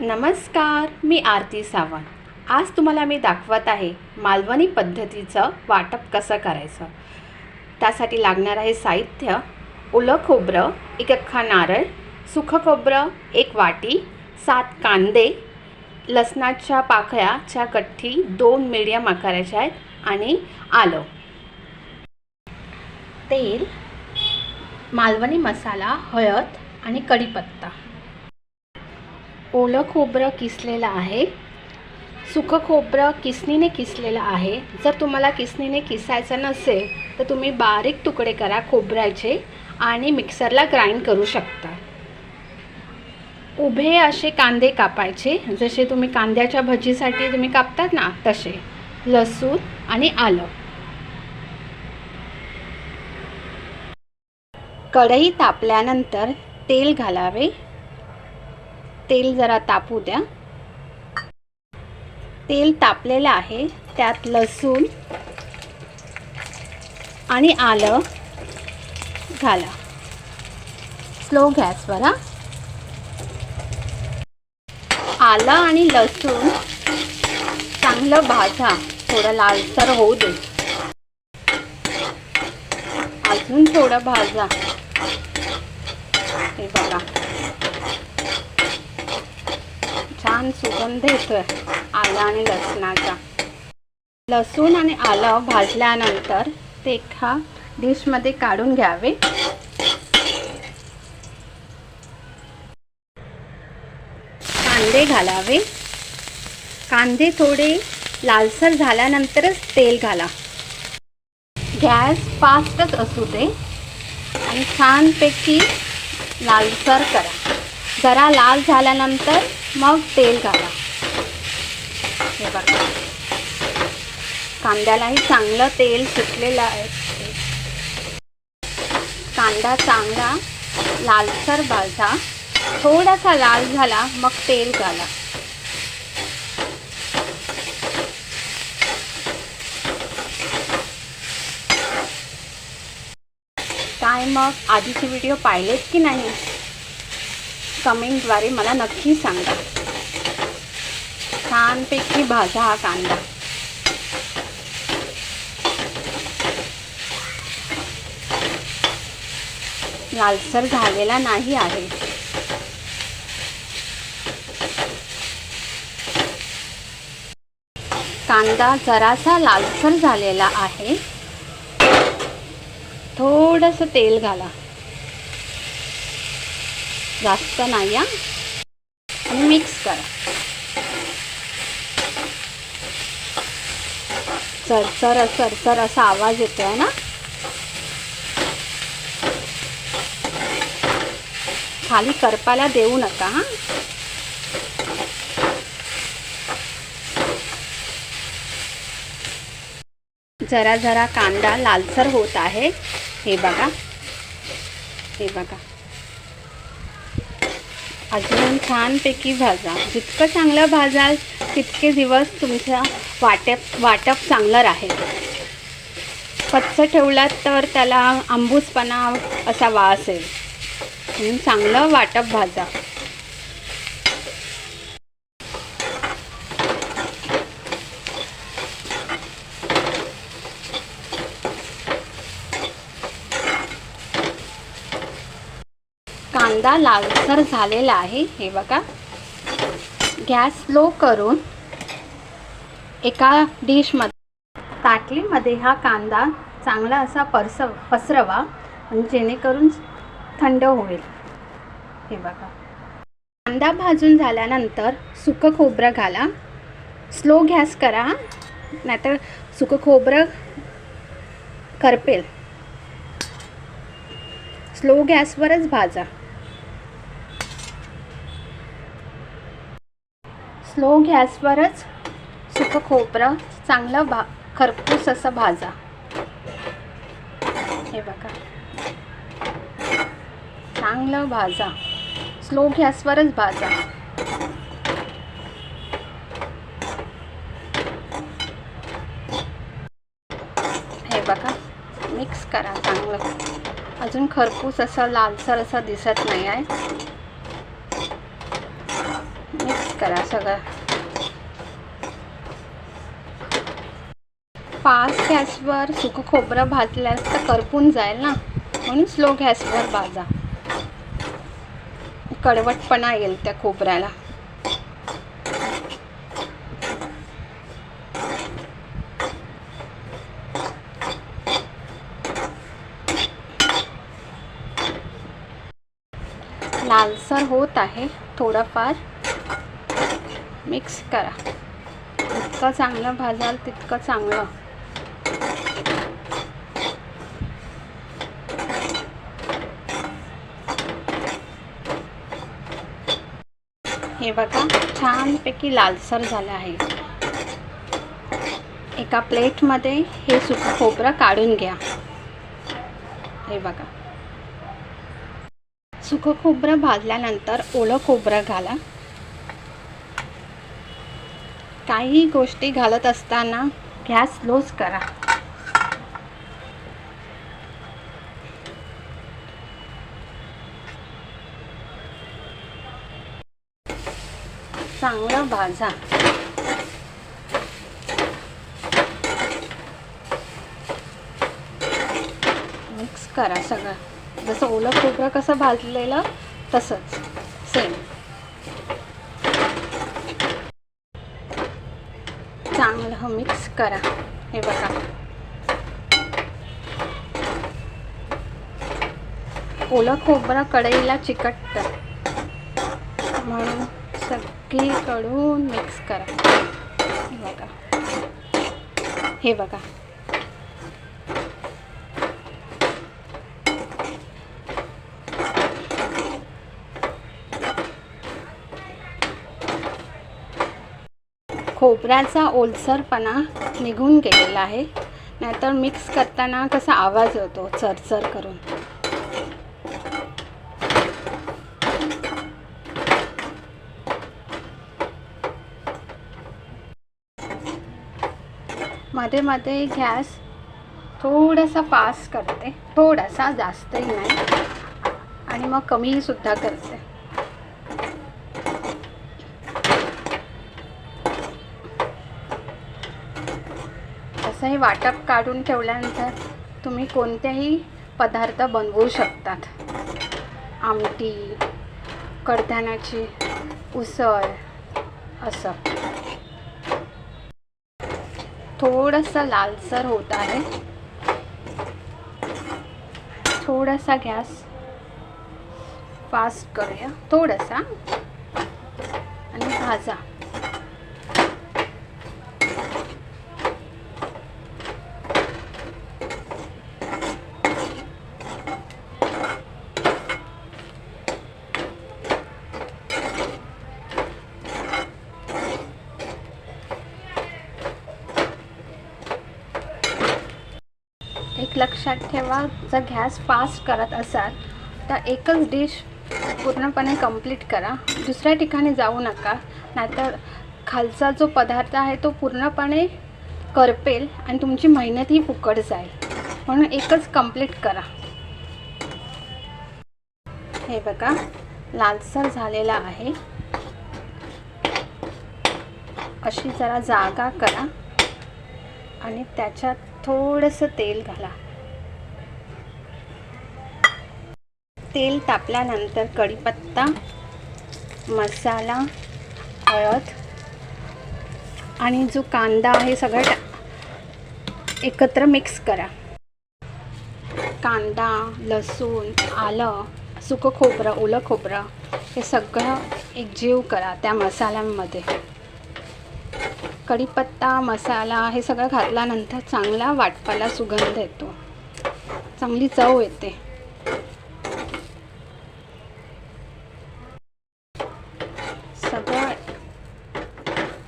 नमस्कार मी आरती सावंत. आज तुम्हाला मी दाखवत आहे मालवणी पद्धतीचं वाटप कसं करायचं. त्यासाठी लागणार आहे साहित्य ओलं खोबरं एक अख्खा नारळ सुखं खोबरं एक वाटी सात कांदे लसणाच्या पाकळ्याच्या कठ्ठी दोन मिडियम आकाराच्या आहेत आणि आलं. तेल मालवणी मसाला हळद आणि कढीपत्ता. ओलं खोबरं किसलेलं आहे. सुकं खोबरं किसणीने किसलेलं आहे. जर तुम्हाला किसणीने किसायचं नसेल तर तुम्ही बारीक तुकडे करा खोबऱ्याचे आणि मिक्सरला ग्राइंड करू शकता. उभे असे कांदे कापायचे. जसे तुम्ही कांद्याच्या भजीसाठी तुम्ही कापतात ना तसे. लसूण आणि आलं. कढई तापल्यानंतर तेल घालावे. तेल जरा तापू द्या. तेल तापलेलं आहे त्यात लसूण आणि आलं घाला. स्लो गॅसवर हा आलं आणि लसूण चांगलं भाजा थोडं लालसर होऊ दे. अजून थोडं भाजा. हे बघा. छान सुगंध येतोय आला आणि लसणाचा. लसूण आणि आलं भाजल्यानंतर ते एका डिशमध्ये काढून घ्यावे. कांदे घालावे. कांदे थोडे लालसर झाल्यानंतरच तेल घाला. गॅस फास्टच असू दे. आणि छानपैकी लालसर करा. जरा लाल झाल्यानंतर मग तेल घाला. हे बघा. कांद्यालाही चांगलं तेल सुटलेलं आहे. कांदा चांगला लालसर भाजा. थोडासा लाल झाला मग तेल घाला. काय मग? आधीचे व्हिडिओ पाहिलेत की नाही? कमेंटद्वारे मला नक्की सांगा. छानपैकी भाजा हा कांदा. लालसर झालेला नाही आहे. कांदा जरासा लालसर झालेला आहे. थोडंसं तेल घाला. जास्त नाही आणि मिक्स करा. चरचर चरचर असा आवाज येतोय ना. खाली करपाला देऊ नका हां. जरा जरा कांदा लालसर होत आहे. हे बघा. हे बघा. अजून छानपैकी भाजा. जितकं चांगलं भाजाल तितके दिवस तुमचा वाटप वाटप चांगलं राहील. कच्चं ठेवलात तर त्याला आंबूसपणा असा वास येईल. म्हणून चांगलं वाटप भाजा. कांदा लालसर झालेला आहे. हे बघा. गॅस स्लो करून एका डिशमध्ये ताटलीमध्ये हा कांदा चांगला असा परस पसरवा. जेणेकरून थंड होईल. हे बघा. कांदा भाजून झाल्यानंतर सुकं खोबरं घाला. स्लो गॅस करा. नाहीतर सुकं खोबरं करपेल. स्लो गॅसवरच भाजा. स्लो गॅसवरच सुकं खोबरं चांगलं भा खरपूस असं भाजा. हे बघा. चांगलं भाजा. स्लो गॅसवरच भाजा. हे बघा. मिक्स करा चांगलं. अजून खरपूस असं लालसर असं दिसत नाही आहे करा सगळं. फास्ट गॅसवर सुकं खोबरं भाजल्यास तर करपून जाईल ना. म्हणून स्लो गॅसवर भाजा. कडवटपणा येईल त्या खोबऱ्याला. लालसर होत आहे थोडंफार. मिक्स करा. जितकं चांगलं भाजाल तितकं चांगलं. हे बघा छानपैकी लालसर झालं आहे. एका प्लेटमध्ये हे सुकं खोबरं काढून घ्या. हे बघा. सुकं खोबरं भाजल्यानंतर ओलं खोबरं घाला. काही गोष्टी घालत असताना गॅस स्लोच करा. चांगलं भाजा. मिक्स करा सगळं. जसं ओलं खोबरं कसं भाजलेलं तसंच. सेम. चांगलं हो, मिक्स करा. हे बघा. ओलं खोबरं कढईला चिकटतं. म्हणून सगळीकडून मिक्स करा. हे बघा. हे बघा. खोबऱ्याचा ओलसरपणा निघून गेलेला आहे. नाहीतर मिक्स करताना कसा आवाज होतो चरचर करून. मध्ये मध्ये गॅस थोडासा फास्ट करते. थोडासा जास्तही नाही. आणि मग कमीसुद्धा करते. असं हे वाटप काढून ठेवल्यानंतर तुम्ही कोणतेही पदार्थ बनवू शकतात. आमटी कडधान्याची उसळ असं. थोडंसं लालसर होत आहे. थोडासा गॅस फास्ट करूया. थोडासा. आणि भाजा. एक लक्षात ठेवा जर गॅस फास्ट करत असाल तर एकच डिश पूर्णपणे कंप्लीट करा. दुसऱ्या ठिकाणी जाऊ नका नाहीतर खालचा जो पदार्थ आहे तो पूर्णपणे करपेल आणि तुमची मेहनतही फुकट जाईल. म्हणून एकच कंप्लीट करा. हे बघा लालसर झालेला आहे. अशी जरा जागा करा आणि त्याच्यात थोडंसं तेल घाला. तेल तापल्यानंतर कढीपत्ता मसाला हळद आणि जो कांदा आहे सगळं टा एकत्र मिक्स करा. कांदा लसूण आलं सुकं खोबरं ओलं खोबरं हे सगळं एकजीव करा त्या मसाल्यांमध्ये. कढीपत्ता मसाला हे सगळं घातल्यानंतर चांगला वाटपाला सुगंध येतो. चांगली चव येते. सगळं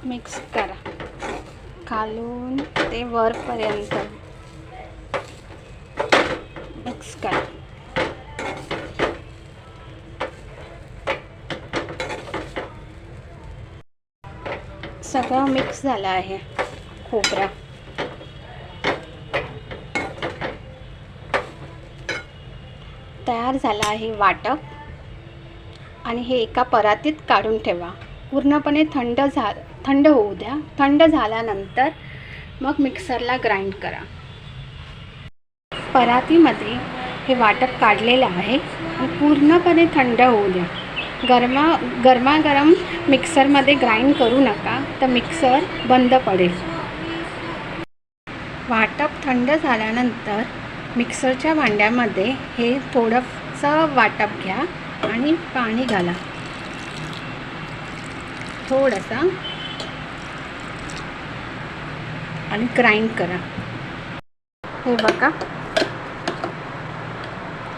मिक्स करा. खालून ते वरपर्यंत मिक्स करा. सगळं मिक्स झालं आहे. खोबरा. तयार झालं आहे वाटप. आणि हे एका परातीत काढून ठेवा. पूर्णपणे थंड झा थंड होऊ द्या. थंड झाल्यानंतर मग मिक्सरला ग्राइंड करा. परातीमध्ये हे वाटप काढलेलं आहे. आणि पूर्णपणे थंड होऊ द्या. गरमा गरमागरम मिक्सरमध्ये ग्राइंड करू नका तर मिक्सर बंद पडेल. वाटप थंड झाल्यानंतर मिक्सरच्या भांड्यामध्ये हे थोडंसं वाटप घ्या आणि पाणी घाला. थोडंसं. आणि ग्राइंड करा. हे बघा.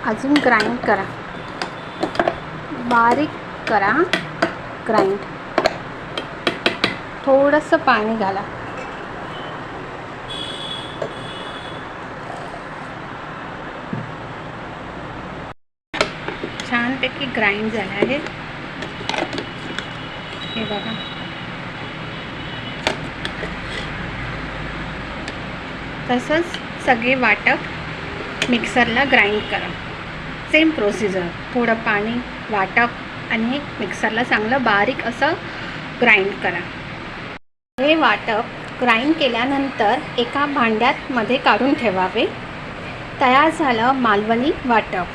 अजून ग्राइंड करा. बारीक करा ग्राइंड थोडंसं पाणी घाला. छानपैकी ग्राइंड झालं आहे. हे बघा. तसंच सगळे वाटप मिक्सरला ग्राइंड करा. सेम प्रोसिजर थोडं पाणी वाटप आणि मिक्सरला चांगलं बारीक असं ग्राइंड करा. हे वाटप ग्राइंड केल्यानंतर एका भांड्यात मध्ये काढून ठेवावे. तयार झालं मालवणी वाटप.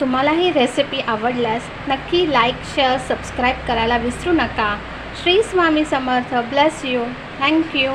तुम्हाला ही रेसिपी आवडल्यास नक्की लाईक शेअर सबस्क्राईब करायला विसरू नका. Shri Swami Samarth bless you thank you